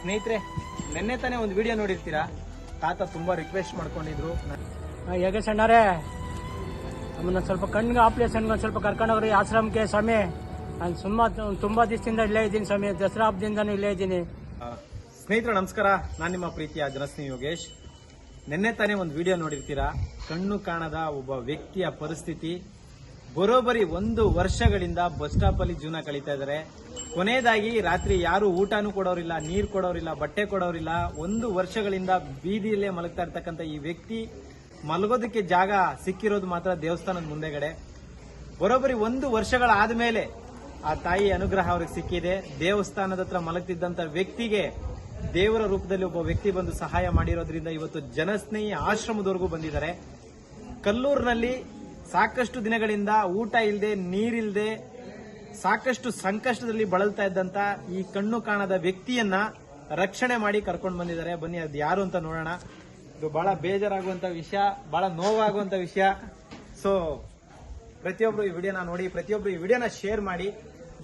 ಸ್ನೇಹಿತರೆ ನಿನ್ನೆ ತಾನೇ ಒಂದು ವಿಡಿಯೋ ನೋಡಿರ್ತೀರಾ? ತಾತ ತುಂಬಾ ರಿಕ್ವೆಸ್ಟ್ ಮಾಡ್ಕೊಂಡಿದ್ರು. ಯೋಗೇಶ್ ಅಣ್ಣಾರೇ ನಮ್ಮನ್ನ ಸ್ವಲ್ಪ ಕಣ್ಣಿಗೆ ಆಪ್ರೇಷನ್ಗೆ ಒಂದು ಸ್ವಲ್ಪ ಕರ್ಕೊಂಡೋಗ್ರಿ ಆಶ್ರಮಕ್ಕೆ ಸ್ವಾಮಿ. ನಾನು ಸುಮ್ಮ ತುಂಬಾ ದಿವಸದಿಂದ ಇಲ್ಲೇ ಇದ್ದೀನಿ ಸ್ವಾಮಿ ದಸರಾ ಹಬ್ಬದಿಂದನೂ ಇಲ್ಲೇ ಇದ್ದೀನಿ. ಸ್ನೇಹಿತರೆ ನಮಸ್ಕಾರ. ನಾನು ನಿಮ್ಮ ಪ್ರೀತಿಯ ಜನಸ್ನೇಹಿ ಯೋಗೇಶ್. ನಿನ್ನೆ ತಾನೇ ಒಂದು ವಿಡಿಯೋ ನೋಡಿರ್ತೀರಾ? ಕಣ್ಣು ಕಾಣದ ಒಬ್ಬ ವ್ಯಕ್ತಿಯ ಪರಿಸ್ಥಿತಿ ಬರೋಬ್ಬರಿ ಒಂದು ವರ್ಷಗಳಿಂದ ಬಸ್ ಸ್ಟಾಪ್ ಅಲ್ಲಿ ಜೀವನ ಕಳೀತಾ ಇದ್ದಾರೆ. ಕೊನೆಯದಾಗಿ ರಾತ್ರಿ ಯಾರು ಊಟನೂ ಕೊಡೋರಿಲ್ಲ, ನೀರು ಕೊಡೋರಿಲ್ಲ, ಬಟ್ಟೆ ಕೊಡೋರಿಲ್ಲ, ಒಂದು ವರ್ಷಗಳಿಂದ ಬೀದಿಯಲ್ಲೇ ಮಲಗ್ತಾ ಇರ್ತಕ್ಕಂಥ ಈ ವ್ಯಕ್ತಿ ಮಲಗೋದಕ್ಕೆ ಜಾಗ ಸಿಕ್ಕಿರೋದು ಮಾತ್ರ ದೇವಸ್ಥಾನದ ಮುಂದೆಗಡೆ. ಬರೋಬರಿ ಒಂದು ವರ್ಷಗಳಾದ ಮೇಲೆ ಆ ತಾಯಿ ಅನುಗ್ರಹ ಅವ್ರಿಗೆ ಸಿಕ್ಕಿದೆ. ದೇವಸ್ಥಾನದ ಹತ್ರ ಮಲಗ್ತಿದ್ದಂತ ವ್ಯಕ್ತಿಗೆ ದೇವರ ರೂಪದಲ್ಲಿ ಒಬ್ಬ ವ್ಯಕ್ತಿ ಬಂದು ಸಹಾಯ ಮಾಡಿರೋದ್ರಿಂದ ಇವತ್ತು ಜನಸ್ನೇಹಿ ಆಶ್ರಮದವರೆಗೂ ಬಂದಿದ್ದಾರೆ. ಕಲ್ಲೂರಿನಲ್ಲಿ ಸಾಕಷ್ಟು ದಿನಗಳಿಂದ ಊಟ ಇಲ್ಲದೆ ನೀರಿಲ್ಲದೆ ಸಾಕಷ್ಟು ಸಂಕಷ್ಟದಲ್ಲಿ ಬಳಲ್ತಾ ಇದ್ದಂತ ಈ ಕಣ್ಣು ಕಾಣದ ವ್ಯಕ್ತಿಯನ್ನ ರಕ್ಷಣೆ ಮಾಡಿ ಕರ್ಕೊಂಡು ಬಂದಿದ್ದಾರೆ. ಬನ್ನಿ, ಅದು ಯಾರು ಅಂತ ನೋಡೋಣ. ಇದು ಬಹಳ ಬೇಜಾರಾಗುವಂತ ವಿಷಯ, ಬಹಳ ನೋವಾಗುವಂತ ವಿಷಯ. ಸೊ ಪ್ರತಿಯೊಬ್ರು ಈ ವಿಡಿಯೋನ ನೋಡಿ, ಪ್ರತಿಯೊಬ್ರು ಈ ವಿಡಿಯೋನ ಶೇರ್ ಮಾಡಿ.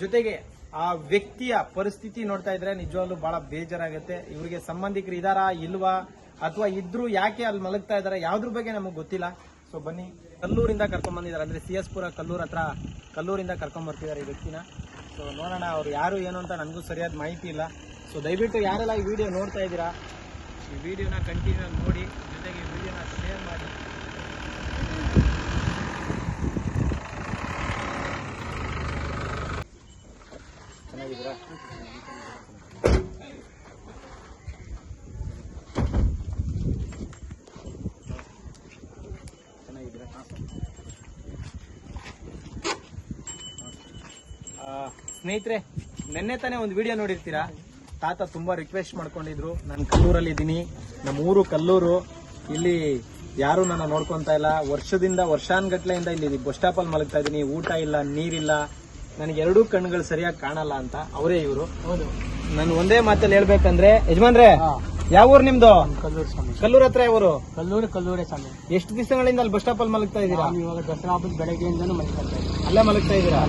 ಜೊತೆಗೆ ಆ ವ್ಯಕ್ತಿಯ ಪರಿಸ್ಥಿತಿ ನೋಡ್ತಾ ಇದ್ರೆ ನಿಜವಾಗ್ಲೂ ಬಹಳ ಬೇಜಾರಾಗುತ್ತೆ. ಇವರಿಗೆ ಸಂಬಂಧಿಕರು ಇದಾರಾ, ಇಲ್ವಾ, ಅಥವಾ ಇದ್ರು ಯಾಕೆ ಅಲ್ಲಿ ಮಲಗ್ತಾ ಇದಾರೆ, ಯಾವ್ದ್ರ ಬಗ್ಗೆ ನಮಗೆ ಗೊತ್ತಿಲ್ಲ. ಸೊ ಬನ್ನಿ. ಕಲ್ಲೂರಿಂದ ಕರ್ಕೊಂಡ್ ಬಂದಿದ್ದಾರೆ. ಅಂದ್ರೆ ಸಿ ಎಸ್ ಪುರ ಕಲ್ಲೂರ್ ಹತ್ರ ಕಲ್ಲೂರಿಂದ ಕರ್ಕೊಂಡ್ ಬರ್ತಿದ್ದಾರೆ ಈ ವ್ಯಕ್ತಿನ. ಸೊ ನೋಡೋಣ ಅವ್ರು ಯಾರು ಏನು ಅಂತ ನನಗೂ ಸರಿಯಾದ ಮಾಹಿತಿ ಇಲ್ಲ. ಸೊ ದಯವಿಟ್ಟು ಯಾರೆಲ್ಲ ಈ ವಿಡಿಯೋ ನೋಡ್ತಾ ಇದ್ದೀರಾ, ಈ ವಿಡಿಯೋನ ಕಂಟಿನ್ಯೂ ನೋಡಿ. ಜೊತೆಗೆ ವಿಡಿಯೋನ ಶೇರ್ ಮಾಡಿ. ಸ್ನೇಹಿತರೆ ನಿನ್ನೆ ತಾನೇ ಒಂದು ವಿಡಿಯೋ ನೋಡಿರ್ತೀರಾ? ತಾತ ತುಂಬಾ ರಿಕ್ವೆಸ್ಟ್ ಮಾಡ್ಕೊಂಡಿದ್ರು. ನಾನು ಕಲ್ಲೂರಲ್ಲಿ ಇದ್ದೀನಿ. ನಮ್ಮ ಊರು ಕಲ್ಲೂರು. ಇಲ್ಲಿ ಯಾರು ನನ್ನ ನೋಡ್ಕೊಂತ ಇಲ್ಲ. ವರ್ಷದಿಂದ ವರ್ಷಾನ್ಗಟ್ಲೆಯಿಂದ ಇಲ್ಲಿ ಬಸ್ ಸ್ಟಾಪ್ ಅಲ್ಲಿ ಮಲಗ್ತಾ ಇದ್ದೀನಿ. ಊಟ ಇಲ್ಲ ನೀರಿಲ್ಲ. ನನಗೆ ಎರಡೂ ಕಣ್ಣುಗಳು ಸರಿಯಾಗಿ ಕಾಣಲ್ಲ ಅಂತ. ಅವರೇ ಇವರು. ಹೌದು. ನಾನು ಒಂದೇ ಮಾತಲ್ಲಿ ಹೇಳ್ಬೇಕಂದ್ರೆ ಯಜಮಾನ್ರೆ ಯಾವ ಊರು ನಿಮ್ದು? ಕಲ್ಲೂರು ಸ್ವಾಮಿ. ಕಲ್ಲೂರ್ ಹತ್ರ ಇವರು ಕಲ್ಲೂರು ಕಲ್ಲೂರೇ ಸ್ವಾಮಿ. ಎಷ್ಟು ದಿವಸಗಳಿಂದ ಅಲ್ಲಿ ಬಸ್ ಸ್ಟಾಪ್ ಅಲ್ಲಿ ಮಲಗ್ತಾ ಇದ್ದೀರಾ? ಇವಾಗ ದಸರಾ ಹಬ್ಬದ ಬೆಳಗ್ಗೆಯಿಂದನೂ ಮಲಗ್ತಾ ಇದ್ದೀರಾ ಅಲ್ಲೇ ಮಲಗ್ತಾ ಇದ್ದೀರಾ?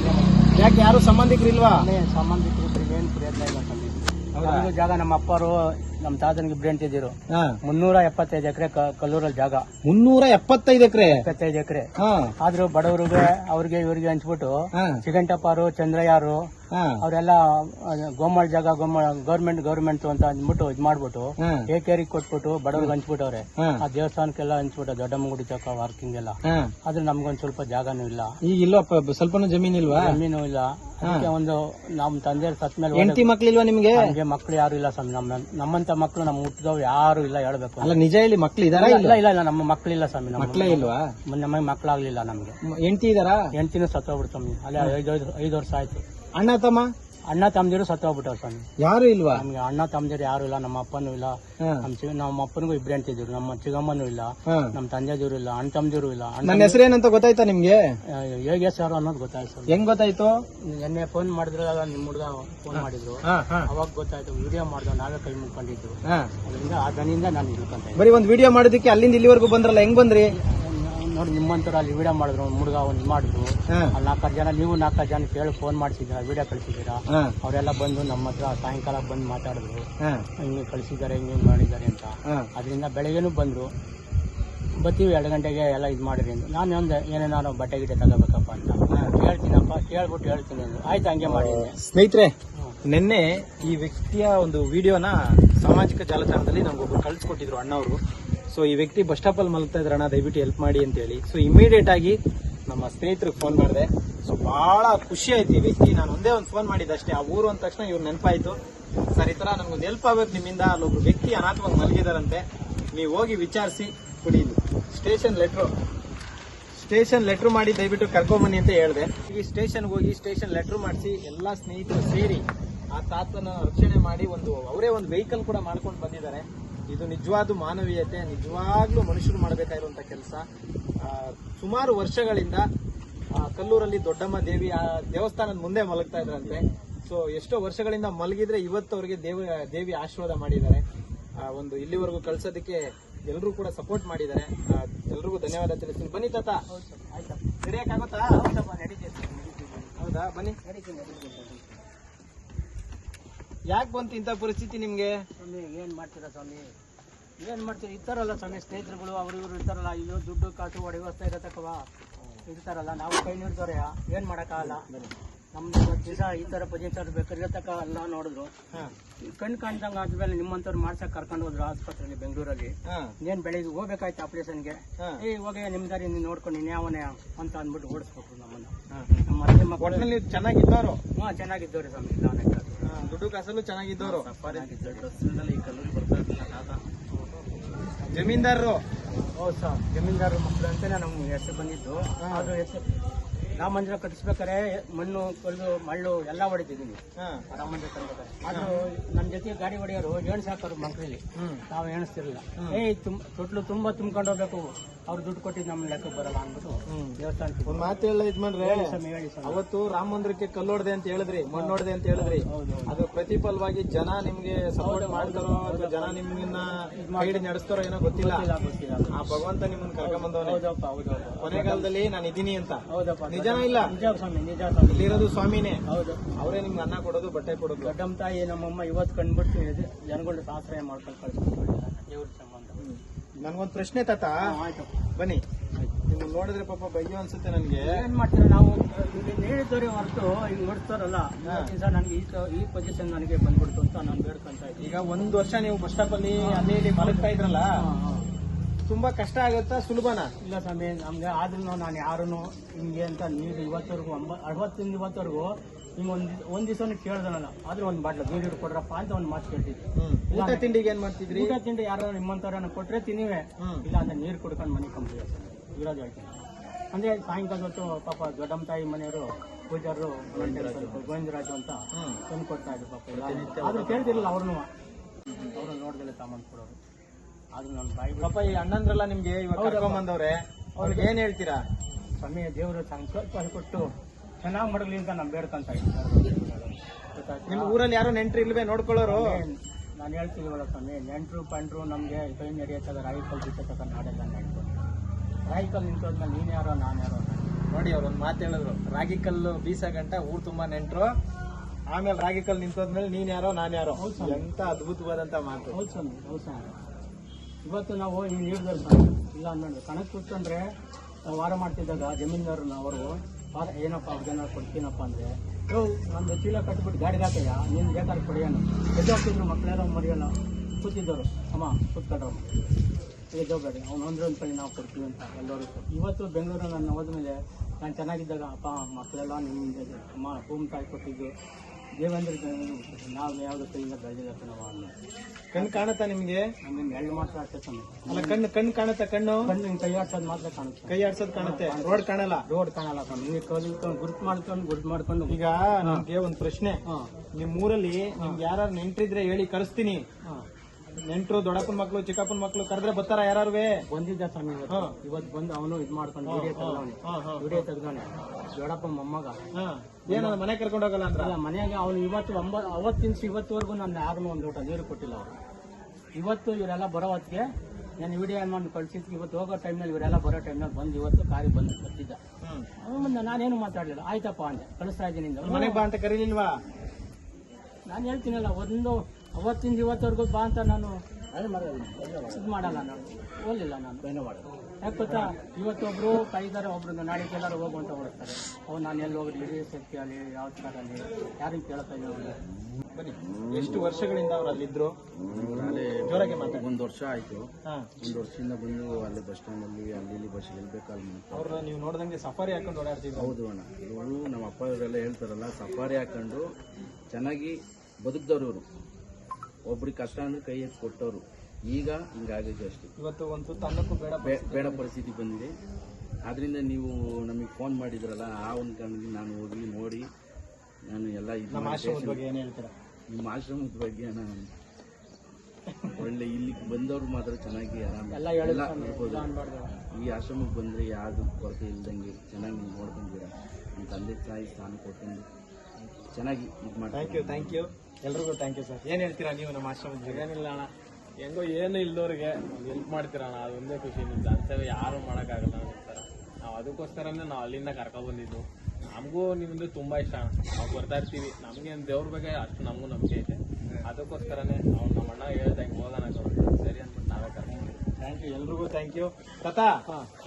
ಯಾಕೆ ಯಾರು ಸಂಬಂಧಿಕರು ಇಲ್ವಾ ಅಲ್ಲೇ ಸಂಬಂಧಿಕರು ಏನು ಪ್ರಯತ್ನ ಇಲ್ಲ? ನಮ್ದು ಜಾಗ ನಮ್ಮ ಅಪ್ಪರು ನಮ್ಮ ತಾತನಿಗೆ ಇಬ್ರು ಅಂತಿದ್ರು ಹಾ. ಮುನ್ನೂರ ಎಪ್ಪತ್ತೈದು ಎಕರೆ ಕಲ್ಲೂರಲ್ಲಿ ಜಾಗ. ಮುನ್ನೂರ ಎಪ್ಪತ್ತೈದು ಎಕರೆ? ಎಪ್ಪತ್ತೈದು ಎಕರೆ. ಹಾ. ಆದ್ರೂ ಬಡವರಿಗೆ ಅವ್ರಿಗೆ ಇವರಿಗೆ ಹಂಚ್ಬಿಟ್ಟು ಹಾ. ಚಿಗಂಟಪ್ಪಾರು ಚಂದ್ರಯ್ಯರು ಹಾ. ಅವರೆಲ್ಲ ಗೋಮಾಳ ಜಾಗ ಗೋಮಾಳ ಗೌರ್ಮೆಂಟ್ ಗೌರ್ಮೆಂಟ್ ಅಂತ ಅಂದ್ಬಿಟ್ಟು ಇದ್ ಮಾಡ್ಬಿಟ್ಟು ಹಾ. ಏಕೇರಿಗೆ ಕೊಟ್ಬಿಟ್ಟು ಬಡವ್ರಿಗೆ ಹಂಚ್ಬಿಟ್ಟವ್ರೆ ಹಾ. ಆ ದೇವಸ್ಥಾನಕ್ಕೆಲ್ಲ ಹಂಚ್ಬಿಟ್ಟು ದೊಡ್ಡಮ್ಮಗುಡಿ ಚೌಕ ವಾರ್ಕಿಂಗ್ ಎಲ್ಲ. ಹಾ. ಆದ್ರೆ ನಮ್ಗೊಂದ್ ಸ್ವಲ್ಪ ಜಾಗನೂ ಇಲ್ಲ. ಈಗ ಇಲ್ವಾ ಪ- ಸ್ವಲ್ಪನೂ ಜಮೀನ್ ಇಲ್ವಾ? ಜಮೀನು ಇಲ್ಲ. ಅದಕ್ಕೆ ಒಂದು ನಮ್ ತಂದೆ ಸತ್ ಮೇಲೆ ಹೆಂಡತಿ ಮಕ್ಳಿಲ್ವಾ ನಿಮ್ಗೆ? ನಮ್ಗೆ ಮಕ್ಳು ಯಾರು ಇಲ್ಲ ಸ್ವಾಮಿ ನಮ್ಮ ನಮ್ಮಂತ ಮಕ್ಳು ನಮ್ಮ ಹುಟ್ಟಿದವ್ ಯಾರು ಇಲ್ಲ ಹೇಳ್ಬೇಕು. ಅಲ್ಲ ನಿಜ ಹೇಳಿ ಮಕ್ಳು ಇದಾರ ಇಲ್ಲ ಇಲ್ಲ ಇಲ್ಲ ನಮ್ಮ ಮಕ್ಳಿಲ್ಲ ಸ್ವಾಮಿ ನಮ್ಮ ಮಕ್ಳೇ ಇಲ್ವಾ? ನಮಗೆ ಮಕ್ಳಾಗ್ಲಿಲ್ಲ ನಮ್ಗೆ. ಹೆಂಡತಿ ಇದಾರಾ ಹೆಂಡ್ತಿನೂ ಸತ್ತೋಗ್ಬಿಡ್ತು ಸ್ವಾಮಿ. ಅಲ್ಲಿ ಐದು ಐದು ವರ್ಷ ಆಯ್ತು. ಅಣ್ಣ ತಮ್ಮ? ಅಣ್ಣ ತಮ್ಮದಿರು ಸತ್ತೋಗ್ಬಿಟ್ಟವ್ರು ಸ್ವಾಮಿ. ಯಾರು ಇಲ್ವಾ? ನಮ್ಗೆ ಅಣ್ಣ ತಮ್ಮದಿರು ಯಾರು ಇಲ್ಲ ನಮ್ಮ ಅಪ್ಪನೂ ಇಲ್ಲ. ನಮ್ ನಮ್ಮ ಚಿ ನಮ್ಮ ಅಪ್ಪನಿಗೂ ಇಬ್ರು ಅಂತಿದ್ರು ನಮ್ಮ ಚಿಗಮ್ಮನೂ ಇಲ್ಲ ಹಾ. ನಮ್ಮ ತಂದೆದಿರು ಇಲ್ಲ ಅಣ್ಣ ತಮ್ಮದಿರು ಇಲ್ಲ. ಅಣ್ಣ ನನ್ನ ಹೆಸರೇನಂತ ಗೊತ್ತಾಯ್ತಾ ನಿಮ್ಗೆ? ಹೇಗೆ ಸರ್ ಅನ್ನೋದು ಗೊತ್ತಾಯ್ತು ಸರ್ ಹೆಂಗ್ ಗೊತ್ತಾಯ್ತು? ನಿನ್ನೆ ಫೋನ್ ಮಾಡಿದ್ರಲ್ಲ ನಿಮ್ಮ ಹುಡುಗ ಫೋನ್ ಮಾಡಿದ್ರು. ಹಾ ಹಾ. ಅವಾಗ ಗೊತ್ತಾಯ್ತು ವಿಡಿಯೋ ಮಾಡ್ದವ್ ನಾವೇ ಕೈ ಮುಗ್ಕೊಂಡಿದ್ದು. ಹಾ. ಅದರಿಂದ ಆ ದನಿಯಿಂದ ನಾನು ಇಳ್ಕೊಂತ. ಬರೀ ಒಂದ್ ವಿಡಿಯೋ ಮಾಡೋದಕ್ಕೆ ಅಲ್ಲಿಂದ ಇಲ್ಲಿವರೆಗೂ ಬಂದ್ರಲ್ಲ ಹೆಂಗ್ ಬಂದ್ರಿ? ನೋಡಿ ನಿಮ್ಮಂತರ ಅಲ್ಲಿ ವಿಡಿಯೋ ಮಾಡಿದ್ರು ಒಂದು ಹುಡುಗ ಒಂದು ಮಾಡಿದ್ರು. ಅಲ್ಲಿ ನಾಲ್ಕಾರು ಜನ ನೀವು ನಾಲ್ಕಾರು ಜನ ಕೇಳಿ ಫೋನ್ ಮಾಡಿಸಿದ್ದೀರಾ ವಿಡಿಯೋ ಕಳಿಸಿದ್ದೀರಾ? ಅವರೆಲ್ಲ ಬಂದು ನಮ್ಮ ಹತ್ರ ಸಾಯಂಕಾಲ ಬಂದು ಮಾತಾಡಿದ್ರು. ಹಿಂಗೆ ಕಳಿಸಿದ್ದಾರೆ ಹಿಂಗೆ ಮಾಡಿದ್ದಾರೆ ಅಂತ. ಅದರಿಂದ ಬೆಳಗ್ಗೆನೂ ಬಂದರು. ಬರ್ತೀವಿ ಎರಡು ಗಂಟೆಗೆ ಎಲ್ಲ ಇದು ಮಾಡಿರಿ ನಾನು ಒಂದು ಏನೇನಾರು ಬಟ್ಟೆ ಗಿಟ್ಟೆ ತಗೋಬೇಕಪ್ಪ ಅಂತ. ಕೇಳ್ತೀನಪ್ಪ ಕೇಳ್ಬಿಟ್ಟು ಹೇಳ್ತೀನಿ ಅಂದ್ರು. ಆಯ್ತು ಹಂಗೆ ಮಾಡಿದ್ದೆ ಸ್ನೇಹಿತರೆ ನಿನ್ನೆ ಈ ವ್ಯಕ್ತಿಯ ಒಂದು ವಿಡಿಯೋನ ಸಾಮಾಜಿಕ ಜಾಲತಾಣದಲ್ಲಿ ನಮ್ಗೊಬ್ರು ಕಳ್ಸಿಕೊಟ್ಟಿದ್ರು ಅಣ್ಣವರು. ಸೊ ಈ ವ್ಯಕ್ತಿ ಬಸ್ ಸ್ಟಾಪ್ ಅಲ್ಲಿ ಮಲಗ್ತಾ ಇದ್ರಣ್ಣ ದಯವಿಟ್ಟು ಹೆಲ್ಪ್ ಮಾಡಿ ಅಂತ ಹೇಳಿ ಸೊ ಇಮಿಡಿಯೇಟ್ ಆಗಿ ನಮ್ಮ ಸ್ನೇಹಿತರಿಗೆ ಫೋನ್ ಮಾಡಿದೆ. ಸೊ ಬಹಳ ಖುಷಿ ಆಯ್ತು ಈ ವ್ಯಕ್ತಿ. ನಾನು ಒಂದೇ ಒಂದು ಫೋನ್ ಮಾಡಿದ್ದೆ ಅಷ್ಟೇ ಆ ಊರು ಅಂದ ತಕ್ಷಣ ಇವ್ರು ನೆನಪಾಯ್ತು. ಸರ್, ಈ ತರ ನನ್ಗೊಂದು ಹೆಲ್ಪ್ ಆಗ್ಬೇಕು ನಿಮ್ಮಿಂದ. ಅಲ್ಲೊಬ್ರು ವ್ಯಕ್ತಿ ಅನಾಥವಾಗಿ ಮಲಗಿದಾರಂತೆ. ನೀವು ಹೋಗಿ ವಿಚಾರಿಸಿ, ಕೊಡಿ ಸ್ಟೇಷನ್ ಲೆಟ್ರು ಸ್ಟೇಷನ್ ಲೆಟ್ರ್ ಮಾಡಿ ದಯವಿಟ್ಟು ಕರ್ಕೊಂಬನ್ನಿ ಅಂತ ಹೇಳಿದೆ. ಈ ಸ್ಟೇಷನ್ಗೆ ಹೋಗಿ ಸ್ಟೇಷನ್ ಲೆಟ್ರ್ ಮಾಡಿಸಿ ಎಲ್ಲಾ ಸ್ನೇಹಿತರು ಸೇರಿ ಆ ತಾತನ ರಕ್ಷಣೆ ಮಾಡಿ ಒಂದು ಅವರೇ ಒಂದು ವೆಹಿಕಲ್ ಕೂಡ ಮಾಡ್ಕೊಂಡು ಬಂದಿದ್ದಾರೆ. ಇದು ನಿಜವಾದ ಮಾನವೀಯತೆ ನಿಜವಾಗ್ಲೂ ಮನುಷ್ಯರು ಮಾಡಬೇಕಾಗಿರುವಂತ ಕೆಲಸ. ಸುಮಾರು ವರ್ಷಗಳಿಂದ ಆ, ಕಲ್ಲೂರಲ್ಲಿ ದೊಡ್ಡಮ್ಮ ದೇವಿ ಆ ದೇವಸ್ಥಾನದ ಮುಂದೆ ಮಲಗ್ತಾ ಇದ್ರಂತೆ. ಸೊ ಎಷ್ಟೋ ವರ್ಷಗಳಿಂದ ಮಲಗಿದ್ರೆ ಇವತ್ತು ಅವರಿಗೆ ದೇವ ದೇವಿ ಆಶೀರ್ವಾದ ಮಾಡಿದ್ದಾರೆ. ಆ, ಒಂದು ಇಲ್ಲಿವರೆಗೂ ಕಳ್ಸೋದಕ್ಕೆ ಎಲ್ಲರೂ ಕೂಡ ಸಪೋರ್ಟ್ ಮಾಡಿದ್ದಾರೆ. ಎಲ್ರಿಗೂ ಧನ್ಯವಾದ ತಿಳಿಸ್ತೀನಿ. ಬನ್ನಿ ತಾತ. ಆಯ್ತಾ? ಸರಿಯಾಕಾಗುತ್ತಾ ಹೌದಾ ಬನ್ನಿ. ಯಾಕೆ ಬಂತು ಇಂಥ ಪರಿಸ್ಥಿತಿ ನಿಮಗೆ? ಸ್ವಾಮಿ ಏನ್ ಮಾಡ್ತೀರಾ ಸ್ವಾಮಿ? ಏನ್ ಮಾಡ್ತೀರಾ? ಇರ್ತಾರಲ್ಲ ಸ್ವಾಮಿ ಸ್ನೇಹಿತರುಗಳು ಅವ್ರು ಇವ್ರು ಇರ್ತಾರಲ್ಲ ಇದು ದುಡ್ಡು ಕಾಸು ಹೊಡೆ ವ್ಯವಸ್ಥೆ ಇರತ್ತಕ್ಕವ? ಇರ್ತಾರಲ್ಲ ನಾವು ಕೈ ನೀಡ್ತಾರೆ ಏನ್ ಮಾಡಕ್ಕಾಗಲ್ಲ? ನಮ್ಮ ದಿವಸ ಈ ತರ ಪೊಸಿಷನ್ ಇರತಕ್ಕ ಎಲ್ಲ ನೋಡಿದ್ರು. ಹಾ. ಈ ಕಣ್ ಕಾಣ್ದಂಗ ಆದ್ಮೇಲೆ ನಿಮ್ಮಂತವ್ರು ಮಾಡ್ಸಕ್ ಕರ್ಕೊಂಡು ಹೋದ್ರು ಆಸ್ಪತ್ರೆಲಿ ಬೆಂಗಳೂರಲ್ಲಿ. ಏನು ಬೆಳಿಗ್ಗೆ ಹೋಗ್ಬೇಕಾಯ್ತು ಆಪರೇಷನ್ಗೆ? ಏ ಹೋಗಿ ನಿಮ್ ದಾರಿ ನೀನ್ ನೋಡ್ಕೊಂಡು ಇನ್ಯಾವನೇ ಅಂತ ಅಂದ್ಬಿಟ್ಟು ಓಡಿಸ್ಬೇಕು ನಮ್ಮನ್ನ. ನಮ್ಮ ನೀವು ಚೆನ್ನಾಗಿದ್ದವರು. ಹಾ ಚೆನ್ನಾಗಿದ್ದವ್ರಿ ಸ್ವಾಮಿ ನಾನು ದುಡ್ಡು ಕಾಸಲ್ಲೂ ಚೆನ್ನಾಗಿದ್ದವರು. ಜಮೀನ್ದಾರರು. ಹೌದು ಸರ್ ಜಮೀನ್ದಾರ ಮಕ್ಕಳು ಅಂತಾನೆ ನಮ್ಗೆ ಹೆಸರು ಬಂದಿದ್ದು. ಅದು ಹೆಸರು ರಾಮ ಮಂದಿರ ಕಟ್ಟಿಸ್ಬೇಕಾರೆ ಮಣ್ಣು ಕಲ್ಲು ಮಳ್ಳು ಎಲ್ಲ ಹೊಡಿತಿದ್ದೀನಿ ರಾಮ ಮಂದಿರ ಕಟ್ಟಬೇಕಾದ್ರೆ ಆದ್ರೂ ನಮ್ಮ ಜೊತೆ ಗಾಡಿ ಹೊಡೆಯೋರು ಎಣ್ಸ್ ಹಾಕೋರು ಮಕ್ಕಳಲ್ಲಿ ನಾವು ಎಣಿಸ್ತಿರಲಿಲ್ಲ ಏ ತುಮ್ ತೊಟ್ಲು ತುಂಬಾ ತುಂಬ್ಕೊಂಡು ಹೋಗ್ಬೇಕು. ಅವ್ರು ದುಡ್ಡು ಕೊಟ್ಟಿದ್ದು ನಮ್ಮ ಲೆಕ್ಕ ಬರಲ್ಲ ಅಂದ್ಬಿಟ್ಟು ದೇವಸ್ಥಾನಕ್ಕೆ ಒಂದ್ ಮಾತು ಎಲ್ಲ ಇದ್ಮನ್ರೆ ಹೇಳಿ ಅವತ್ತು ರಾಮ ಮಂದಿರಕ್ಕೆ ಕಲ್ಲೊಡ್ದೆ ಅಂತ ಹೇಳಿದ್ರಿ ಮಣ್ಣೊಡ್ದೆ ಅಂತ ಹೇಳಿದ್ರಿ. ಅದು ಪ್ರತಿಫಲವಾಗಿ ಜನ ನಿಮ್ಗೆ ಸಪೋರ್ಟ್ ಮಾಡ್ತಾರೋ ಅಥವಾ ಜನ ನಿಮ್ಮನ್ನ ಗೈಡ್ ನಡೆಸ್ತಾರೋ ಏನೋ ಗೊತ್ತಿಲ್ಲ. ಆ ಭಗವಂತ ನಿಮ್ಮನ್ನ ಕರ್ಕೊಂಡ್ ಬಂದವನೇ ಕೊನೆಗಾಲದಲ್ಲಿ ನಾನು ಇದ್ದೀನಿ ಅಂತ. ಹೌದಪ್ಪ ನಿಜನಾ ಇಲ್ಲ? ನಿಜ ಸ್ವಾಮಿ ನಿಜ ಸ್ವಾಮಿ. ಇಲ್ಲಿರೋದು ಸ್ವಾಮಿನೇ. ಹೌದು. ಅವರೇ ನಿಮ್ಗೆ ಅನ್ನ ಕೊಡೋದು ಬಟ್ಟೆ ಕೊಡೋದು. ದೊಡ್ಡಮ್ಮ ತಾಯಿ ನಮ್ಮಮ್ಮ ಇವತ್ತು ಕಂಡ್ಬಿಟ್ಟು ಇದು ಜನಗಳ ಆಶ್ರಯ ಮಾಡ್ಕೊಂಡು ಕಳ್ಸ್ಕೊಂಡು ದೇವ್ರ ಸಂಬಂಧ. ನನ್ಗೊಂದು ಪ್ರಶ್ನೆ ತಾತ. ಆಯ್ತು. ಬನ್ನಿ. ನಿಮ್ಗೆ ನೋಡಿದ್ರೆ ಪಾಪ ಬಯ್ಯೋ ಅನ್ಸುತ್ತೆ ನನಗೆ. ಏನ್ ಮಾಡ್ತೀರಾ ನಾವು? ಇಲ್ಲಿ ಹೇಳಿದವ್ರೆ ಹೊರತು ಈಗ ನೋಡ್ತಾರಲ್ಲ ನನ್ಗೆ ದಿವಸ ನನಗೆ ಈ ಈ ಪೊಸಿಷನ್ ನನಗೆ ಬಂದ್ಬಿಡ್ತು ಅಂತ ನಾನು ಬೇಡ್ಕೊಂತ ಇದ್ದೀನಿ. ಈಗ ಒಂದ್ ವರ್ಷ ನೀವು ಬಸ್ ಸ್ಟಾಪ್ ಅಲ್ಲಿ ಅಲ್ಲಿ ಇಲ್ಲಿ ಮಲಗ್ತಾ ಇದ್ರಲ್ಲ? ತುಂಬಾ ಕಷ್ಟ ಆಗುತ್ತಾ? ಸುಲಭನ? ಇಲ್ಲ ಸ್ವಾಮಿ ನಮ್ಗೆ ಆದ್ರೂ ನಾನು ಯಾರನ್ನು ಹಿಂಗೆ ಅಂತ ನೀರು ಇವತ್ತವರೆಗೂ ಒಂಬ ಅರವತ್ತಿಂದ ಇವತ್ತವರೆಗೂ ಹಿಂಗೆ ಒಂದ್ ಒಂದ್ ದಿವಸ ಕೇಳ್ದೆ ನಾನು ಆದ್ರೂ ಒಂದು ಬಾಟ್ಲ ನೀರು ಕೊಡ್ರಪ್ಪ ಅಂತ ಒಂದು ಮಾತು ಕೇಳ್ತಿದ್ದೆ ಊಟ ತಿಂಡಿಗೆ ಏನ್ ಮಾಡ್ತಿದ್ರಿ? ಊಟ ತಿಂಡಿ ಯಾರು ನಿಮ್ಮಂತವ್ರನ್ನ ಕೊಟ್ರೆ ತಿನ್ನಿವೆ. ಇಲ್ಲ ಅಂತ ನೀರು ಕುಡ್ಕೊಂಡು ಮನೆ ಕಂಪ್ಲೀಟ್ ಇರೋದು ಹೇಳ್ತೀನಿ. ಅಂದ್ರೆ ಸಾಯಂಕಾಲ ಹೊತ್ತು ಪಾಪ ದೊಡ್ಡಮ್ಮ ತಾಯಿ ಮನೆಯವರು ಪೂಜಾರು ಗೋವಿಂದರಾಜು ಅಂತ ತಂದು ಕೊಡ್ತಾ ಇದ್ರು ಪಾಪ. ಅವ್ರು ಆದ್ರೂ ಕೇಳ್ತಿರ್ಲಿಲ್ಲ ಅವ್ರನ್ನು ಅವ್ರನ್ನ ನೋಡ್ದಲ್ಲೇ ಸಾಮಾನು ಕೊಡೋರು. ಆದ್ರೂ ನನ್ನ ಬಾಯಿ ಬಿಟ್ಟು ಪಾಪ ಈ ಅಣ್ಣಂದ್ರಲ್ಲ ನಿಮ್ಗೆ ಇವಾಗ. ಕರ್ಕೊಂಡ್ ಬಂದವ್ರೆ ಅವ್ರಿಗೆ ಏನ್ ಹೇಳ್ತೀರಾ? ಸ್ವಾಮಿ ದೇವರು ಸಂಕಲ್ಪ ಕೊಟ್ಟು ಚೆನ್ನಾಗಿ ಮಾಡಲಿ ಅಂತ ನಾನು ಬೇಡ್ಕೊಂತ ಇದ್ದೀನಿ. ಗೊತ್ತಾಯ್ತಾ? ನಿಮ್ ಊರಲ್ಲಿ ಯಾರು ನೆಂಟ್ರು ಇಲ್ವೇ ನೋಡ್ಕೊಳ್ಳೋರು? ನಾನು ಹೇಳ್ತೀನಿ ಇವಾಗ ಸ್ವಾಮಿ ನೆಂಟ್ರು ಪಂಟ್ರು ನಮಗೆ ಕೈ ನಡೆಯತ್ತಾಗ ರಾಯಿಕಲ್ ಬಿಚ್ಚತಕ್ಕ ನಾಡೆಲ್ಲ ನೆಂಟ್ರು ರಾಯಿಕಲ್ ನಿಂತೋದ್ಮೇಲೆ ನೀನು ಯಾರೋ ನಾನು ಯಾರೋ ನೋಡಿ ಅವ್ರು ಒಂದು ಮಾತು ಹೇಳಿದ್ರು ರಾಗಿ ಕಲ್ಲು ಬೀಸ ಗಂಟ ಊರ್ ತುಂಬಾ ನೆಂಟ್ರು. ಆಮೇಲೆ ರಾಗಿ ಕಲ್ಲು ನಿಂತೋದ್ಮೇಲೆ ನೀನ್ ಯಾರೋ ನಾನು ಯಾರೋ. ಎಂತ ಅದ್ಭುತವಾದಂತ ಮಾತು. ಹೌದು ಸ್ವಾಮಿ ಹೌದು ಸ್ವಾಮಿ. ಇವತ್ತು ನಾವು ಇಲ್ಲಿ ಇಲ್ಲ ಅನ್ನೋದು. ಕಣಕ್ಕೆ ಕೂತ್ಕೊಂಡ್ರೆ ವಾರ ಮಾಡ್ತಿದ್ದಾಗ ಜಮೀನ್ದಾರನ ಅವರು ವಾರ ಏನಪ್ಪ ಅವ್ರಿಗೇನಾರು ಕೊಡ್ತೀನಪ್ಪ ಅಂದ್ರೆ, ಯೋ ನಂದು ಚೀಲ ಕಟ್ಬಿಟ್ಟು ಗಾಡಿ ಹಾಕಯ್ಯ, ನೀನು ಬೇಕಾದ್ರೆ ಕೊಡಿಯೋಣ ಎದ್ದೋಗ್ತಿದ್ರು ಮಕ್ಕಳೆಲ್ಲ ಮರಿಯೋಣ ಕೂತಿದ್ದವರು. ಅಮ್ಮ ಕೂತ್ಕೊಂಡ್ರಮ್ಮ ಎದ್ದೋಗ್ಬೇಡಿ ಅವ್ನು ಅಂದ್ರೆ ಒಂದು ಕಡೆ ನಾವು ಕೊಡ್ತೀವಿ ಅಂತ ಎಲ್ಲರೂ ಇವತ್ತು ಬೆಂಗಳೂರು ನಾನು ಹೋದ್ಮೇಲೆ ನಾನು ಚೆನ್ನಾಗಿದ್ದಾಗ, ಅಪ್ಪ ಮಕ್ಕಳೆಲ್ಲ ನಿಮ್ಮಿಂದ ಅಮ್ಮ ಭೂಮಿ ತಾಯಿ ಕೊಟ್ಟಿದ್ದು. ದೇವೇಂದ್ರ ನಾವು ಯಾವ್ದು ಕೈಯಿಂದ ಬೆಳೆದಿದ್ದಕ್ಕೆ ನಾವು ಅನ್ನೋ ಕಣ್ ಕಾಣುತ್ತಾ ನಿಮ್ಗೆ? ನಮ್ಗೆ ಎಳ್ಳು ಮಾತ್ರ ಸ್ವಾಮಿ ಅಲ್ಲ ಕಣ್ಣು ಕಣ್ ಕಾಣುತ್ತಾ ಕಣ್ಣು? ಕಣ್ಣು ಹಿಂಗೆ ಕೈ ಆಡ್ಸೋದು ಮಾತ್ರ ಕಾಣುತ್ತೆ. ಕೈ ಆಡ್ಸೋದು ಕಾಣುತ್ತೆ. ರೋಡ್ ಕಾಣಲ್ಲ? ರೋಡ್ ಕಾಣಲ್ಲ ಹಿಂಗೆ ಕಲ್ತ್ಕೊಂಡು ಗುರುತು ಮಾಡ್ಕೊಂಡು ಗುರುತು ಮಾಡ್ಕೊಂಡು. ಈಗ ನಮ್ಗೆ ಒಂದು ಪ್ರಶ್ನೆ. ನಿಮ್ಮ ನಿಮ್ ಊರಲ್ಲಿ ನಿಮ್ಗೆ ಯಾರು ನೆಂಟ್ರಿದ್ರೆ ಹೇಳಿ ಕರೆಸ್ತೀನಿ. ನೆಂಟ್ರು ದೊಡ್ಡಪ್ಪನ ಮಕ್ಳು ಚಿಕ್ಕಪ್ಪನ ಮಕ್ಳು ಕರೆದ್ರೆ ಬರ್ತಾರ ಯಾರು ಬಂದಿದ್ದ ಸ್ವಾಮಿ ಇವತ್ತು. ಬಂದು ಅವನು ಇದು ಮಾಡ್ಕೊಂಡು ವಿಡಿಯೋ ತೆಗ್ದವನೆ. ವಿಡಿಯೋ ತೆಗ್ದವನೆ. ದೊಡ್ಡಪ್ಪ ಮೊಮ್ಮಗ. ಏನಂದ್ರೆ ಮನೆ ಕರ್ಕೊಂಡು ಹೋಗಲ್ಲ ಅಂತ ಅಲ್ಲ ಮನೆಯಾಗ ಅವನು ಇವತ್ತು ಒಂಬತ್ತು ಅವತ್ತಿನ ಇವತ್ತುವರೆಗೂ ನಾನು ಯಾರನ್ನೂ ಒಂದು ಊಟ ನೀರು ಕೊಟ್ಟಿಲ್ಲ ಅವರು ಇವತ್ತು ಇವರೆಲ್ಲ ಬರೋ ಹೊತ್ತಿಗೆ ನಾನು ವಿಡಿಯೋ ಮಾಡಿ ಕಳ್ಸಿದ್ಕೆ ಇವತ್ತು ಹೋಗೋ ಟೈಮ್ನಲ್ಲಿ ಇವರೆಲ್ಲ ಬರೋ ಟೈಮ್ನಲ್ಲಿ ಬಂದು ಇವತ್ತು ಕಾರಿ ಬಂದು ಬರ್ತಿದ್ದ ಮುಂದೆ ನಾನೇನು ಮಾತಾಡಲಿಲ್ಲ. ಆಯ್ತಪ್ಪ ಅಂದೆ. ಕಳಿಸ್ತಾ ಇದ್ದೀನಿ ಮನೆಗೆ ಬಾ ಅಂತ ಕರೀಲಿಲ್ವಾ? ನಾನು ಹೇಳ್ತೀನಲ್ಲ ಒಂದು ಅವತ್ತಿಂದ ಇವತ್ತವರೆಗೂ ಬಾ ಅಂತ ನಾನು ಇದು ಮಾಡಲ್ಲ ನಾನು. ಹೋಗಲಿಲ್ಲ ನಾನು. ಯಾಕೆ ಗೊತ್ತಾ? ಇವತ್ತೊಬ್ರು ಕೈದಾರೆ ಒಬ್ರು ನಾಳೆ ಎಲ್ಲರೂ ಹೋಗು ಅಂತ ಹೊರಡ್ತಾರೆ. ಅವ್ರು ನಾನು ಎಲ್ಲಿ ಹೋಗಿ ಹಿರಿಯ ಶಕ್ತಿ ಅಲ್ಲಿ ಯಾವ ಥರ ಅಲ್ಲಿ ಯಾರಿಗೆ ಕೇಳ್ತಾ ಇದ್ದೀವಿ ಬನ್ನಿ. ಎಷ್ಟು ವರ್ಷಗಳಿಂದ ಅವ್ರು ಅಲ್ಲಿದ್ರು? ಜೋರಾಗಿ ಮಾತಾಡಿ. ಒಂದು ವರ್ಷ ಆಯಿತು. ಹಾ. ಒಂದು ವರ್ಷದಿಂದ ಬಂದು ಅಲ್ಲಿ ಬಸ್ ಸ್ಟ್ಯಾಂಡಲ್ಲಿ ಅಲ್ಲಿ ಅಲ್ಲಿ ಇಲ್ಲಿ ಬಸ್ ಎಲ್ಲಿ ಮಾಡ್ತಾರೆ. ಅವ್ರನ್ನ ನೀವು ನೋಡ್ದಂಗೆ ಸಫಾರಿ ಹಾಕೊಂಡು ಓಡಾಡ್ತೀವಿ ಹೌದು ಅಣ್ಣ. ಇವರು ನಮ್ಮ ಅಪ್ಪ ಇವರೆಲ್ಲ ಹೇಳ್ತಾರಲ್ಲ ಸಫಾರಿ ಹಾಕೊಂಡು ಚೆನ್ನಾಗಿ ಬದುಕಿದವರು ಇವರು. ಒಬ್ರಿಗೆ ಕಷ್ಟ ಅಂದ್ರೆ ಕೈ ಎತ್ತಿ ಕೊಟ್ಟವರು. ಈಗ ಹಿಂಗಾಗಿದೆ ಅಷ್ಟೇ. ಇವತ್ತು ಒಂದು ತುತ್ತು ಬೇಡ ಬೇಡ ಪರಿಸ್ಥಿತಿ ಬಂದಿದೆ. ಆದ್ರಿಂದ ನೀವು ನಮಗೆ ಫೋನ್ ಮಾಡಿದ್ರಲ್ಲ ಆ ಒಂದು ಕಾರಣಕ್ಕೆ ನಾನು ಹೋಗಿ ನೋಡಿ ನಾನು ಎಲ್ಲ ನಮ್ಮ ಆಶ್ರಮದ ಬಗ್ಗೆ ಏನ್ ಹೇಳ್ತೀರಾ? ನಿಮ್ಮ ಆಶ್ರಮದ ಬಗ್ಗೆ ನಾನು ಒಳ್ಳೆ ಇಲ್ಲಿಗೆ ಬಂದವರು ಮಾತ್ರ ಚೆನ್ನಾಗಿ ಆರಾಮ ಈ ಆಶ್ರಮಕ್ಕೆ ಬಂದರೆ ಯಾವುದು ಕೊರತೆ ಇಲ್ದಂಗೆ ಚೆನ್ನಾಗಿ ನೀವು ನೋಡ್ಕೊಂತೀರ ನಮ್ಮ ತಂದೆ ತಾಯಿ ಸ್ಥಾನ ಕೊಟ್ಕೊಂಡು ಚೆನ್ನಾಗಿ ಇದು ಥ್ಯಾಂಕ್ ಯು ಥ್ಯಾಂಕ್ ಯು ಎಲ್ರಿಗೂ ಥ್ಯಾಂಕ್ ಯು ಸರ್ ಏನು ಹೇಳ್ತೀರಾ ನೀವು ನಮ್ಮ ಆಶ್ರಮದ ಬಗ್ಗೆ? ಏನಿಲ್ಲ ಅಣ್ಣ. ಹೆಂಗೋ ಏನು ಇಲ್ದವ್ರಿಗೆ ಹೆಲ್ಪ್ ಮಾಡ್ತೀರಣ್ಣ ಅದೊಂದೇ ಖುಷಿ. ನಿಮ್ದು ಅಂತೇಳಿ ಯಾರು ಮಾಡೋಕ್ಕಾಗಲ್ಲ ಅಂತಾರ ನಾವು ಅದಕ್ಕೋಸ್ಕರನೇ ನಾವು ಅಲ್ಲಿಂದ ಕರ್ಕೊಬಂದಿದ್ದು. ನಮಗೂ ನಿಮ್ದು ತುಂಬ ಇಷ್ಟ ಅಣ್ಣ. ನಾವು ಬರ್ತಾ ಇರ್ತೀವಿ. ನಮಗೆ ದೇವ್ರ ಬಗ್ಗೆ ಅಷ್ಟು ನಮಗೂ ನಂಬಿಕೆ ಇದೆ. ಅದಕ್ಕೋಸ್ಕರನೇ ಅವ್ರು ನಮ್ಮ ಅಣ್ಣ ಹೇಳ್ದಂಗೆ ಹೋಗೋಣ. ಸರಿ ಅಂದ್ಬಿಟ್ಟು ನಾವೇ ಕರ್ಕೊಂಡು ಥ್ಯಾಂಕ್ ಯು ಎಲ್ರಿಗೂ ಥ್ಯಾಂಕ್ ಯು ತಾತ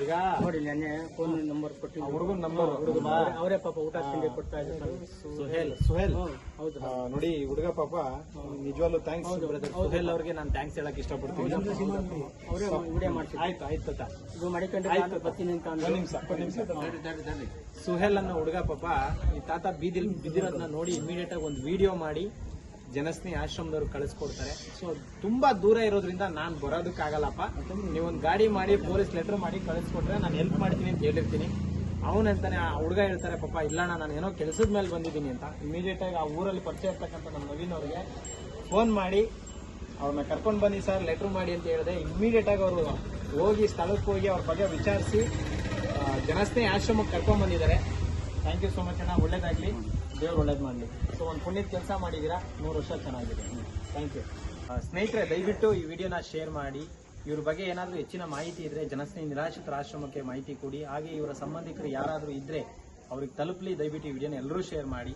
ಈಗ ನೋಡಿ ನೆನ್ನೆ ಫೋನ್ ನಂಬರ್ ಕೊಟ್ಟು ಹುಡುಗನ ನಂಬರ್ ಅವರೇ ಪಾಪ ಊಟ ತಿಂಡಿ ಕೊಡ್ತಾ ಇದ್ದಾರೆ. ಸುಹೇಲ್ ಸುಹೇಲ್. ಹೌದು. ನೋಡಿ ಹುಡುಗ ಪಾಪ ನಿಜವಾಗ್ಲೂ ಥ್ಯಾಂಕ್ಸ್ ಸುಹೇಲ್ ಅವ್ರಿಗೆ ನಾನು ಥ್ಯಾಂಕ್ಸ್ ಹೇಳಕ್ ಇಷ್ಟಪಡ್ತೀನಿ. ಅವರೇ ವಿಡಿಯೋ ಮಾಡ್ತೀನಿ ಆಯ್ತು ಆಯ್ತು ತಾತ. ಇದು ಮಾಡಿಕೊಂಡ್ರೆ ಆಯ್ತು ಬರ್ತೀನಿ ಅಂತ ಒಂದು ನಿಮಿಷ ಒಂದ್ ನಿಮಿಷ. ಸುಹೇಲ್ ಅನ್ನೋ ಹುಡುಗ ಪಾಪ ಈ ತಾತ ಬೀದಿಲ್ ಬಿದ್ದಿರೋದನ್ನ ನೋಡಿ ಇಮಿಡಿಯೇಟ್ ಆಗಿ ಒಂದು ವಿಡಿಯೋ ಮಾಡಿ. ಜನಸ್ನೇಹಿ ಆಶ್ರಮದವ್ರು ಕಳಿಸ್ಕೊಡ್ತಾರೆ. ಸೊ ತುಂಬಾ ದೂರ ಇರೋದ್ರಿಂದ ನಾನು ಬರೋದಕ್ಕಾಗಲ್ಲಪ್ಪ. ನೀವೊಂದು ಗಾಡಿ ಮಾಡಿ ಪೊಲೀಸ್ ಲೆಟರ್ ಮಾಡಿ ಕಳಿಸ್ಕೊಟ್ರೆ ನಾನು ಹೆಲ್ಪ್ ಮಾಡ್ತೀನಿ ಅಂತ ಹೇಳಿರ್ತೀನಿ. ಅವನಂತಾನೆ ಆ ಹುಡುಗ ಹೇಳ್ತಾರೆ ಪಾಪ ಇಲ್ಲಣ್ಣ, ನಾನು ಏನೋ ಕೆಲಸದ ಮೇಲೆ ಬಂದಿದ್ದೀನಿ ಅಂತ. ಇಮಿಡಿಯೇಟ್ ಆಗಿ ಆ ಊರಲ್ಲಿ ಪರಿಚಯ ಇರ್ತಕ್ಕಂಥ ನಮ್ಮ ನವೀನ್ ಅವ್ರಿಗೆ ಫೋನ್ ಮಾಡಿ ಅವ್ರನ್ನ ಕರ್ಕೊಂಡು ಬನ್ನಿ ಸರ್ ಲೆಟ್ರ್ ಮಾಡಿ ಅಂತ ಹೇಳಿದೆ. ಇಮಿಡಿಯೇಟ್ ಆಗಿ ಅವರು ಹೋಗಿ ಸ್ಥಳಕ್ಕೆ ಹೋಗಿ ಅವ್ರ ಬಗ್ಗೆ ವಿಚಾರಿಸಿ ಜನಸ್ನೇ ಆಶ್ರಮಕ್ಕೆ ಕರ್ಕೊಂಡ್ ಬಂದಿದ್ದಾರೆ. ಥ್ಯಾಂಕ್ ಯು ಸೋ ಮಚ್ ಅಣ್ಣ, ಒಳ್ಳೇದಾಗ್ಲಿ. ದೇವ್ರು ಒಳ್ಳೇದು ಮಾಡಲಿ. ಸೊ ಒಂದು ಪುಣ್ಯದ ಕೆಲಸ ಮಾಡಿದ್ದೀರಾ ನೂರು ವರ್ಷ ಚೆನ್ನಾಗಿದೆ. ಥ್ಯಾಂಕ್ ಯು ಸ್ನೇಹಿತರೆ, ದಯವಿಟ್ಟು ಈ ವಿಡಿಯೋನ ಶೇರ್ ಮಾಡಿ. ಇವ್ರ ಬಗ್ಗೆ ಏನಾದರೂ ಹೆಚ್ಚಿನ ಮಾಹಿತಿ ಇದ್ದರೆ ಜನಸ್ನೇಹಿ ನಿರಾಶ್ರಿತ ಆಶ್ರಮಕ್ಕೆ ಮಾಹಿತಿ ಕೊಡಿ. ಹಾಗೆ ಇವರ ಸಂಬಂಧಿಕರು ಯಾರಾದರೂ ಇದ್ದರೆ ಅವ್ರಿಗೆ ತಲುಪಲಿ. ದಯವಿಟ್ಟು ಈ ವಿಡಿಯೋನ ಎಲ್ಲರೂ ಶೇರ್ ಮಾಡಿ.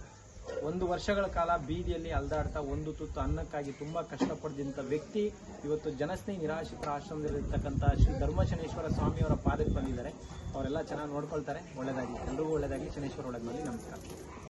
ಒಂದು ವರ್ಷಗಳ ಕಾಲ ಬೀದಿಯಲ್ಲಿ ಅಲ್ದಾಡ್ತಾ ಒಂದು ತುತ್ತು ಅನ್ನಕ್ಕಾಗಿ ತುಂಬ ಕಷ್ಟಪಡ್ದಂಥ ವ್ಯಕ್ತಿ ಇವತ್ತು ಜನಸ್ನೇಹಿ ನಿರಾಶ್ರಿತರ ಆಶ್ರಮದಲ್ಲಿರ್ತಕ್ಕಂಥ ಶ್ರೀ ಧರ್ಮಶನೇಶ್ವರ ಸ್ವಾಮಿಯವರ ಪಾದಕ್ಕೆ ಬಂದಿದ್ದಾರೆ. ಅವರೆಲ್ಲ ಚೆನ್ನಾಗಿ ನೋಡ್ಕೊಳ್ತಾರೆ. ಒಳ್ಳೆಯದಾಗಿ ಎಲ್ಲರಿಗೂ ಒಳ್ಳೆಯದಾಗಿ ಶನೇಶ್ವರ ಒಳಗೆ ನಮಸ್ಕಾರ.